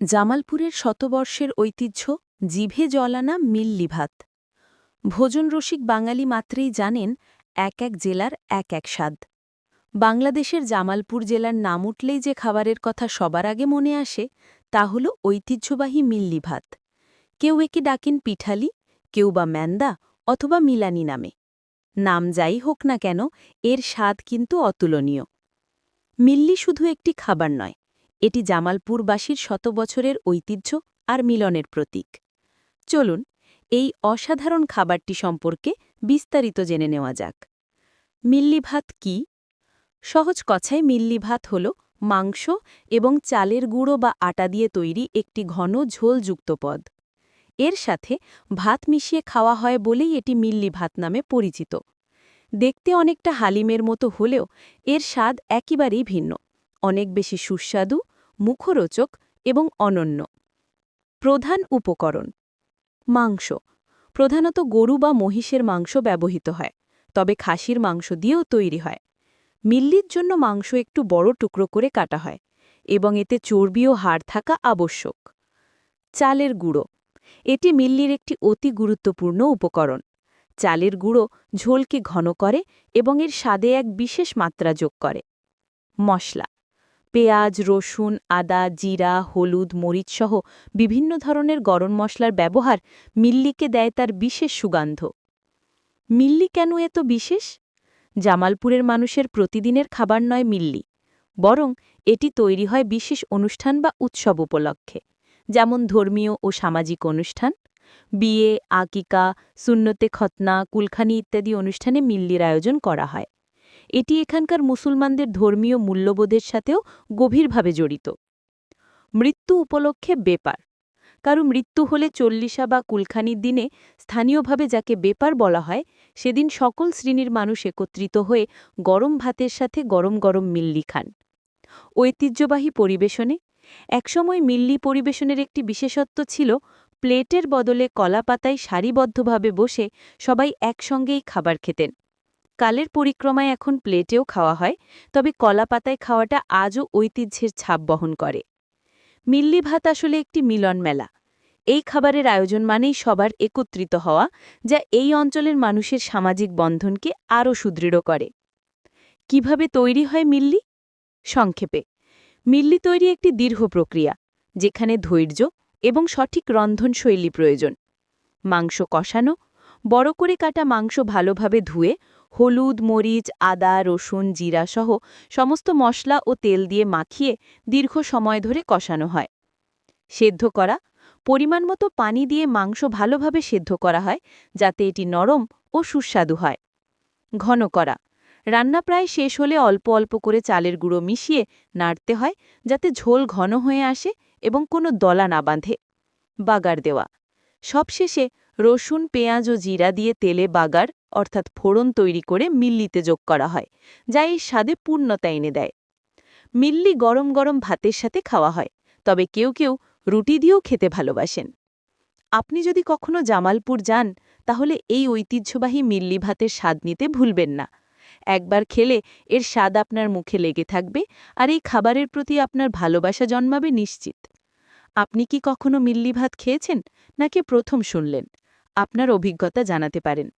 জামালপুরের শতবর্ষের ঐতিহ্য, জিভে জলানা মিল্লি ভাত ভোজনরসিক বাঙালি মাত্রেই জানেন, এক এক জেলার এক এক স্বাদ। বাংলাদেশের জামালপুর জেলার নাম উঠলেই যে খাবারের কথা সবার আগে মনে আসে, তা হল ঐতিহ্যবাহী মিল্লি ভাত কেউ একে ডাকেন পিঠালি, কেউ বা ম্যান্দা অথবা মিলানি নামে। নাম যাই হোক না কেন, এর স্বাদ কিন্তু অতুলনীয়। মিল্লি শুধু একটি খাবার নয় এটি জামালপুরবাসীর শত বছরের ঐতিহ্য আর মিলনের প্রতীক। চলুন, এই অসাধারণ খাবারটি সম্পর্কে বিস্তারিত জেনে নেওয়া যাক। মিল্লি ভাত কি? সহজ কথায় মিল্লি ভাত হল মাংস এবং চালের গুঁড়ো বা আটা দিয়ে তৈরি একটি ঘন ঝোলযুক্ত পদ। এর সাথে ভাত মিশিয়ে খাওয়া হয় বলেই এটি মিল্লি ভাত নামে পরিচিত। দেখতে অনেকটা হালিমের মতো হলেও এর স্বাদ একেবারেই ভিন্ন। অনেক বেশি সুস্বাদু মুখরোচক এবং অনন্য। প্রধান উপকরণ, মাংস। প্রধানত গরু বা মহিষের মাংস ব্যবহৃত হয়, তবে খাসির মাংস দিয়েও তৈরি হয়। মিল্লির জন্য মাংস একটু বড় টুকরো করে কাটা হয় এবং এতে চর্বি ও হাড় থাকা আবশ্যক। চালের গুঁড়ো, এটি মিল্লির একটি অতি গুরুত্বপূর্ণ উপকরণ। চালের গুঁড়ো ঝোলকে ঘন করে এবং এর স্বাদে এক বিশেষ মাত্রা যোগ করে। মশলা পেঁয়াজ, রসুন, আদা, জিরা, হলুদ মরিচসহ বিভিন্ন ধরনের গরম মশলার ব্যবহার মিল্লিকে দেয় তার বিশেষ সুগন্ধ। মিল্লি কেন এত বিশেষ? জামালপুরের মানুষের প্রতিদিনের খাবার নয় মিল্লি, বরং এটি তৈরি হয় বিশেষ অনুষ্ঠান বা উৎসব উপলক্ষে, যেমন ধর্মীয় ও সামাজিক অনুষ্ঠান, বিয়ে, আকিকা, সুন্নতে খতনা কুলখানি ইত্যাদি অনুষ্ঠানে মিল্লির আয়োজন করা হয়। এটি এখানকার মুসলমানদের ধর্মীয় মূল্যবোধের সাথেও গভীরভাবে জড়িত। মৃত্যু উপলক্ষে বেপার। কারও মৃত্যু হলে চল্লিশা বা কুলখানির দিনে স্থানীয়ভাবে যাকে বেপার বলা হয়, সেদিন সকল শ্রেণির মানুষ একত্রিত হয়ে গরম ভাতের সাথে গরম গরম মিল্লি খান। ঐতিহ্যবাহী পরিবেশনে। একসময় মিল্লি পরিবেশনের একটি বিশেষত্ব ছিল, প্লেটের বদলে কলা পাতায় সারিবদ্ধভাবে বসে সবাই একসঙ্গেই খাবার খেতেন। কালের পরিক্রমায় এখন প্লেটেও খাওয়া হয়, তবে কলা পাতায় খাওয়াটা আজও ঐতিহ্যের ছাপ বহন করে। মিল্লি ভাত আসলে একটি মিলন মেলা। এই খাবারের আয়োজন মানেই সবার একত্রিত হওয়া, যা এই অঞ্চলের মানুষের সামাজিক বন্ধনকে আরও সুদৃঢ় করে। কীভাবে তৈরি হয় মিল্লি? সংক্ষেপে। মিল্লি তৈরি একটি দীর্ঘ প্রক্রিয়া, যেখানে ধৈর্য এবং সঠিক রন্ধনশৈলী প্রয়োজন। মাংস কষানো, বড় করে কাটা মাংস ভালোভাবে ধুয়ে হলুদ, মরিচ, আদা, রসুন, জিরা সহ সমস্ত মশলা ও তেল দিয়ে মাখিয়ে দীর্ঘ সময় ধরে কষানো হয়। সেদ্ধ করা, পরিমাণ মতো পানি দিয়ে মাংস ভালোভাবে সেদ্ধ করা হয়, যাতে এটি নরম ও সুস্বাদু হয়। ঘন করা, রান্না প্রায় শেষ হলে অল্প অল্প করে চালের গুঁড়ো মিশিয়ে নাড়তে হয়, যাতে ঝোল ঘন হয়ে আসে এবং কোনো দলা না বাঁধে। বাগার দেওয়া, সবশেষে রসুন, পেঁয়াজ ও জিরা দিয়ে তেলে বাগার অর্থাৎ ফোড়ন তৈরি করে মিল্লিতে যোগ করা হয়, যা এই স্বাদে পূর্ণতা এনে দেয়। মিল্লি গরম গরম ভাতের সাথে খাওয়া হয়, তবে কেউ কেউ রুটি দিয়েও খেতে ভালোবাসেন। আপনি যদি কখনো জামালপুর যান, তাহলে এই ঐতিহ্যবাহী মিল্লি ভাতের স্বাদ নিতে ভুলবেন না। একবার খেলে এর স্বাদ আপনার মুখে লেগে থাকবে আর এই খাবারের প্রতি আপনার ভালোবাসা জন্মাবে নিশ্চিত। আপনি কি কখনো মিল্লি ভাত খেয়েছেন, নাকি প্রথম শুনলেন? আপনার অভিজ্ঞতা জানাতে পারেন।